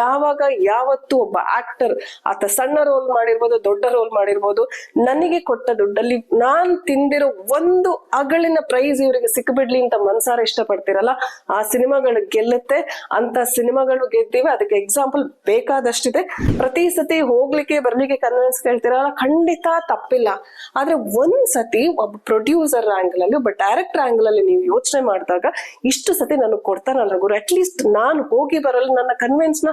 ಯಾವಾಗ ಯಾವತ್ತು ಒಬ್ಬ ಆಕ್ಟರ್ ಆತ ಸಣ್ಣ ರೋಲ್ ಮಾಡಿರ್ಬೋದು, ದೊಡ್ಡ ರೋಲ್ ಮಾಡಿರ್ಬೋದು, ನನಗೆ ಕೊಟ್ಟ ದುಡ್ಡಲ್ಲಿ ನಾನ್ ತಿಂದಿರೋ ಒಂದು ಅಗಳಿನ ಪ್ರೈಸ್ ಇವರಿಗೆ ಸಿಕ್ಬಿಡ್ಲಿ ಅಂತ ಮನ್ಸಾರ ಇಷ್ಟಪಡ್ತಿರಲ್ಲ? ಆ ಸಿನಿಮಾಗಳು ಗೆಲ್ಲುತ್ತೆ ಅಂತ ಸಿನಿಮಾಗಳು ಗೆದ್ದಿವೆ, ಅದಕ್ಕೆ ಎಕ್ಸಾಂಪಲ್ ಬೇಕಾದಷ್ಟಿದೆ. ಪ್ರತಿ ಸತಿ ಹೋಗ್ಲಿಕ್ಕೆ, ಬರ್ಲಿಕ್ಕೆ ಕನ್ವಿನ್ಸ್ ಕೇಳ್ತಿರಲ್ಲ, ಖಂಡಿತ ತಪ್ಪಿಲ್ಲ. ಆದ್ರೆ ಒಂದ್ ಸತಿ ಒಬ್ಬ ಪ್ರೊಡ್ಯೂಸರ್ ಆಂಗಲ್ ಅಲ್ಲಿ ಒಬ್ಬ ಡೈರೆಕ್ಟರ್ ಆಂಗಲ್ ಅಲ್ಲಿ ನೀವು ಯೋಚನೆ ಮಾಡಿದಾಗ, ಇಷ್ಟು ಸತಿ ನನಗೆ ಕೊಡ್ತಾರಲ್ಲ ಗುರು ಅಟ್ಲೀಸ್ಟ್ ನಾನು ಹೋಗಿ ಬರಲು, ನನ್ನ ಕನ್ವಿನ್ಸ್ನ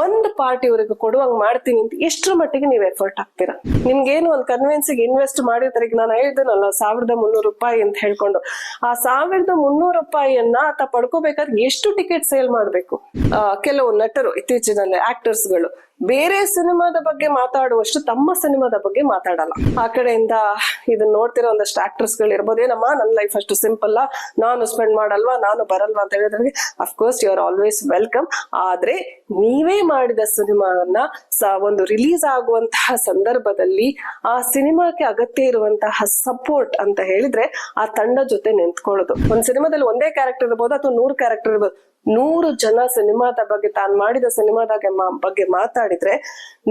ಒಂದ್ ಪಾರ್ಟ್ ಇವ್ರಿಗೆ ಕೊಡುವಂಗ್ ಮಾಡ್ತೀನಿ ಅಂತ ಎಷ್ಟರ ಮಟ್ಟಿಗೆ ನೀವು ಎಫರ್ಟ್ ಹಾಕ್ತೀರಾ? ನಿಮ್ಗೇನು ಒಂದ್ ಕನ್ವಿನ್ಸ್ ಇನ್ವೆಸ್ಟ್ ಮಾಡಿದ್ರೆ ಈಗ ನಾನು ಹೇಳಿದ್ನಲ್ಲ, ಸಾವಿರದ ಮುನ್ನೂರು ರೂಪಾಯಿ ಅಂತ ಹೇಳ್ಕೊಂಡು. ಆ ಸಾವಿರದ ಮುನ್ನೂರು ರೂಪಾಯಿಯನ್ನ ಆತ ಪಡ್ಕೋಬೇಕಾದ್ರೆ ಎಷ್ಟು ಟಿಕೆಟ್ ಸೇಲ್ ಮಾಡ್ಬೇಕು? ಕೆಲವು ನಟರು, ಇತ್ತೀಚಿನಲ್ಲಿ ಆಕ್ಟರ್ಸ್ಗಳು. ಬೇರೆ ಸಿನಿಮಾದ ಬಗ್ಗೆ ಮಾತಾಡುವಷ್ಟು ತಮ್ಮ ಸಿನಿಮಾದ ಬಗ್ಗೆ ಮಾತಾಡಲ್ಲ. ಆ ಕಡೆಯಿಂದ ಇದನ್ನ ನೋಡ್ತಿರೋ ಒಂದಷ್ಟು ಆಕ್ಟರ್ಸ್ಗಳು ಇರ್ಬೋದು ಏನಮ್ಮ ನನ್ನ ಲೈಫ್ ಅಷ್ಟು ಸಿಂಪಲ್ ನಾನು ಸ್ಪೆಂಡ್ ಮಾಡಲ್ವಾ? ನಾನು ಬರಲ್ವಾ ಅಂತ ಹೇಳಿದ್ರೆ of course you are always welcome ಆದ್ರೆ ನೀವೇ ಮಾಡಿದ ಸಿನಿಮಾವನ್ನ ಒಂದು ರಿಲೀಸ್ ಆಗುವಂತಹ ಸಂದರ್ಭದಲ್ಲಿ ಆ ಸಿನಿಮಾಕ್ಕೆ ಅಗತ್ಯ ಇರುವಂತಹ ಸಪೋರ್ಟ್ ಅಂತ ಹೇಳಿದ್ರೆ ಆ ತಂಡ ಜೊತೆ ನಿಂತ್ಕೊಳ್ಳೋದು. ಒಂದ್ ಸಿನಿಮಾದಲ್ಲಿ ಒಂದೇ ಕ್ಯಾರೆಕ್ಟರ್ ಇರ್ಬೋದು ಅಥವಾ ನೂರು ಕ್ಯಾರೆಕ್ಟರ್ ಇರ್ಬೋದು. ನೂರು ಜನ ಸಿನಿಮಾದ ಬಗ್ಗೆ ತಾನು ಮಾಡಿದ ಸಿನಿಮಾದ ಬಗ್ಗೆ ಮಾತಾಡಿದ್ರೆ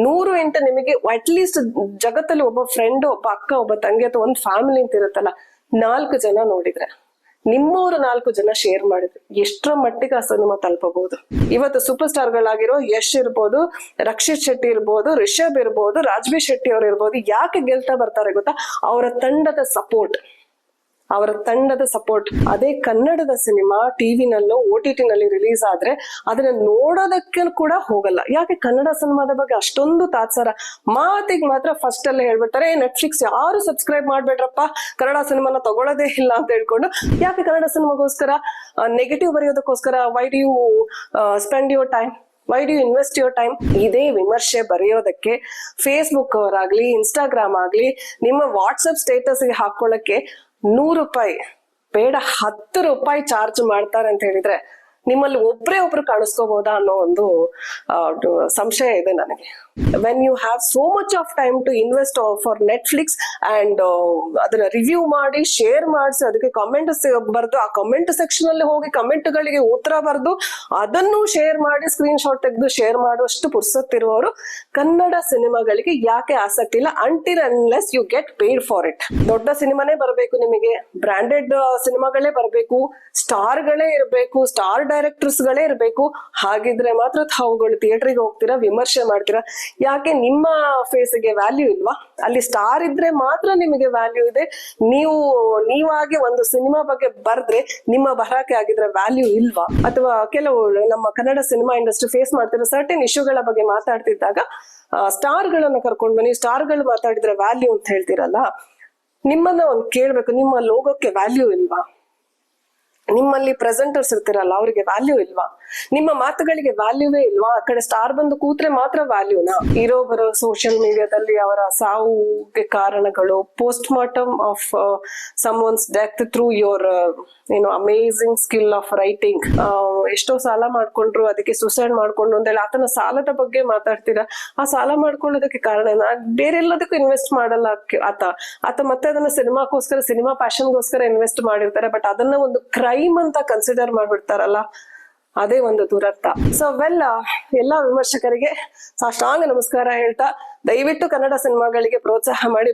ನೂರು ಎಂಟು ನಿಮಗೆ ಅಟ್ಲೀಸ್ಟ್ ಜಗತ್ತಲ್ಲಿ ಒಬ್ಬ ಫ್ರೆಂಡ್ ಒಬ್ಬ ಅಕ್ಕ, ಒಬ್ಬ ತಂಗಿ ಅಥವಾ ಒಂದು ಫ್ಯಾಮಿಲಿ ಅಂತ ಇರುತ್ತಲ್ಲ, ನಾಲ್ಕು ಜನ ನೋಡಿದ್ರೆ. ನಿಮ್ಮವರು ನಾಲ್ಕು ಜನ ಶೇರ್ ಮಾಡಿದ್ರು ಎಷ್ಟರ ಮಟ್ಟಿಗೆ ಆ ಸಿನಿಮಾ ತಲುಪಬಹುದು? ಇವತ್ತು ಸೂಪರ್ ಸ್ಟಾರ್ ಗಳಾಗಿರೋ ಯಶ್ ಇರ್ಬೋದು, ರಕ್ಷಿತ್ ಶೆಟ್ಟಿ ಇರ್ಬೋದು, ರಿಷಬ್ ಇರ್ಬೋದು ರಾಜ್ವಿ ಶೆಟ್ಟಿ ಅವ್ರು ಇರ್ಬೋದು, ಯಾಕೆ ಗೆಲ್ತಾ ಬರ್ತಾರೆ ಗೊತ್ತಾ? ಅವರ ತಂಡದ ಸಪೋರ್ಟ್ ಅವರ ತಂಡದ ಸಪೋರ್ಟ್ ಅದೇ ಕನ್ನಡದ ಸಿನಿಮಾ ಟಿವಿನಲ್ಲೋ, ಓ ಟಿ ಟಿನಲ್ಲಿ ರಿಲೀಸ್ ಆದ್ರೆ ಅದನ್ನ ನೋಡೋದಕ್ಕೆ ಕೂಡ ಹೋಗಲ್ಲ. ಯಾಕೆ ಕನ್ನಡ ಸಿನಿಮಾದ ಬಗ್ಗೆ ಅಷ್ಟೊಂದು ತಾತ್ಸಾರ. ಮಾತಿಗೆ ಮಾತ್ರ ಫಸ್ಟ್ ಅಲ್ಲೇ ಹೇಳ್ಬಿಡ್ತಾರೆ ನೆಟ್ಫ್ಲಿಕ್ಸ್ ಯಾರು ಸಬ್ಸ್ಕ್ರೈಬ್ ಮಾಡ್ಬೇಡ್ರಪ್ಪ? ಕನ್ನಡ ಸಿನಿಮಾನ ತಗೊಳ್ಳೋದೇ ಇಲ್ಲ ಅಂತ ಹೇಳ್ಕೊಂಡು ಯಾಕೆ ಕನ್ನಡ ಸಿನಿಮಾಗೋಸ್ಕರ negative ಬರೆಯೋದಕ್ಕೋಸ್ಕರ why do you spend your time why do invest your time ಇದೇ ವಿಮರ್ಶೆ ಬರೆಯೋದಕ್ಕೆ ಫೇಸ್ಬುಕ್ ಅವರಾಗ್ಲಿ ಇನ್ಸ್ಟಾಗ್ರಾಮ್ ಆಗ್ಲಿ, ನಿಮ್ಮ ವಾಟ್ಸಪ್ ಸ್ಟೇಟಸ್ಗೆ ಹಾಕೊಳ್ಳಕ್ಕೆ ನೂರು ರೂಪಾಯಿ, ಬೇಡ ಹತ್ತು ರೂಪಾಯಿ ಚಾರ್ಜ್ ಮಾಡ್ತಾರೆ ಅಂತ ಹೇಳಿದ್ರೆ ನಿಮ್ಮಲ್ಲಿ ಒಬ್ರೇ ಒಬ್ರು ಕಾಣಿಸ್ಕೋಬಹುದಾ ಅನ್ನೋ ಒಂದು ಸಂಶಯ ಇದೆ ನನಗೆ. When you have so much of time to invest for Netflix and ಅದನ್ನ ರಿವ್ಯೂ ಮಾಡಿ ಶೇರ್ ಮಾಡಿಸಿ, ಅದಕ್ಕೆ ಕಮೆಂಟ್ ಬರೆದು, ಆ ಕಮೆಂಟ್ ಸೆಕ್ಷನ್ ಅಲ್ಲಿ ಹೋಗಿ ಕಾಮೆಂಟ್ ಗಳಿಗೆ ಉತ್ತರ ಬರೆದು, ಅದನ್ನು ಶೇರ್ ಮಾಡಿ ಸ್ಕ್ರೀನ್ ಶಾಟ್ ತೆಗೆದು ಶೇರ್ ಮಾಡುವಷ್ಟು ಪುರ್ಸತ್ತಿರುವವರು ಕನ್ನಡ ಸಿನಿಮಾಗಳಿಗೆ ಯಾಕೆ ಆಸಕ್ತಿ ಇಲ್ಲ until unless you get paid for it ದೊಡ್ಡ ಸಿನಿಮಾನೇ ಬರಬೇಕು ನಿಮಗೆ ಬ್ರಾಂಡೆಡ್ ಸಿನಿಮಾಗಳೇ ಬರಬೇಕು, ಸ್ಟಾರ್ಗಳೇ ಇರಬೇಕು ಸ್ಟಾರ್ ಡೈರೆಕ್ಟರ್ಸ್ ಗಳೇ ಇರಬೇಕು, ಹಾಗಿದ್ರೆ ಮಾತ್ರ ತಾವುಗಳು ಥಿಯೇಟರ್ಗೆ ಹೋಗ್ತೀರಾ, ವಿಮರ್ಶೆ ಮಾಡ್ತೀರಾ ಯಾಕೆ ನಿಮ್ಮ ಫೇಸ್ಗೆ ವ್ಯಾಲ್ಯೂ ಇಲ್ವಾ? ಅಲ್ಲಿ ಸ್ಟಾರ್ ಇದ್ರೆ ಮಾತ್ರ ನಿಮಗೆ ವ್ಯಾಲ್ಯೂ ಇದೆ. ನೀವು, ನೀವಾಗಿ ಒಂದು ಸಿನಿಮಾ ಬಗ್ಗೆ ಬರ್ದ್ರೆ ನಿಮ್ಮ ಬರಹಕ್ಕೆ ಆಗಿದ್ರೆ ವ್ಯಾಲ್ಯೂ ಇಲ್ವಾ? ಅಥವಾ ಕೆಲವು ನಮ್ಮ ಕನ್ನಡ ಸಿನಿಮಾ ಇಂಡಸ್ಟ್ರಿ ಫೇಸ್ ಮಾಡ್ತಿರೋ ಸರ್ಟೆನ್ ಇಶ್ಯೂಗಳ ಬಗ್ಗೆ ಮಾತಾಡ್ತಿದ್ದಾಗ ಸ್ಟಾರ್ ಗಳನ್ನ ಕರ್ಕೊಂಡ್ ಬನ್ನಿ. ಸ್ಟಾರ್ಗಳು ಮಾತಾಡಿದ್ರೆ ವ್ಯಾಲ್ಯೂ ಅಂತ ಹೇಳ್ತೀರಲ್ಲ? ನಿಮ್ಮನ್ನ ಒಂದ್ ಕೇಳ್ಬೇಕು. ನಿಮ್ಮ ಲೋಗಕ್ಕೆ ವ್ಯಾಲ್ಯೂ ಇಲ್ವಾ? ನಿಮ್ಮಲ್ಲಿ ಪ್ರೆಸೆಂಟರ್ಸ್ ಇರ್ತಿರಲ್ಲ, ಅವರಿಗೆ ವ್ಯಾಲ್ಯೂ ಇಲ್ವಾ? ನಿಮ್ಮ ಮಾತುಗಳಿಗೆ ವ್ಯಾಲ್ಯೂವೇ ಇಲ್ವಾ? ಆ ಕಡೆ ಸ್ಟಾರ್ ಬಂದು ಕೂತ್ರೆ ಮಾತ್ರ ವ್ಯಾಲ್ಯೂನಾ ಇರೋ ಬರೋ ಸೋಷಿಯಲ್ ಮೀಡಿಯಾದಲ್ಲಿ ಅವರ ಸಾವುಗೆ ಕಾರಣಗಳು post mortem of someone's death through your ಏನು ಅಮೇಸಿಂಗ್ ಸ್ಕಿಲ್ ಆಫ್ ರೈಟಿಂಗ್ ಎಷ್ಟೋ ಸಾಲ ಮಾಡ್ಕೊಂಡ್ರು, ಅದಕ್ಕೆ ಸುಸೈಡ್ ಮಾಡ್ಕೊಂಡು ಅಂತೇಳಿ ಆತನ ಸಾಲದ ಬಗ್ಗೆ ಮಾತಾಡ್ತೀರಾ? ಆ ಸಾಲ ಮಾಡ್ಕೊಳ್ಳೋದಕ್ಕೆ ಕಾರಣ ಬೇರೆ ಎಲ್ಲದಕ್ಕೂ ಇನ್ವೆಸ್ಟ್ ಮಾಡಲ್ಲ ಆತ. ಆತ ಮತ್ತೆ ಅದನ್ನ ಸಿನಿಮಾಕ್ಕೋಸ್ಕರ ಸಿನಿಮಾ ಪ್ಯಾಷನ್ಗೋಸ್ಕರ ಇನ್ವೆಸ್ಟ್ ಮಾಡಿರ್ತಾರೆ ಬಟ್ ಅದನ್ನ ಒಂದು ಕ್ರೈಮ್ ಅಂತ ಕನ್ಸಿಡರ್ ಮಾಡ್ಬಿಡ್ತಾರಲ್ಲ, ಅದೇ ಒಂದು ದುರರ್ಥ. ಸೊ ವೆಲ್ ಎಲ್ಲಾ ವಿಮರ್ಶಕರಿಗೆ ಸಾಷ್ಟಾಂಗ ನಮಸ್ಕಾರ ಹೇಳ್ತಾ, ದಯವಿಟ್ಟು ಕನ್ನಡ ಸಿನಿಮಾಗಳಿಗೆ ಪ್ರೋತ್ಸಾಹ ಮಾಡಿ.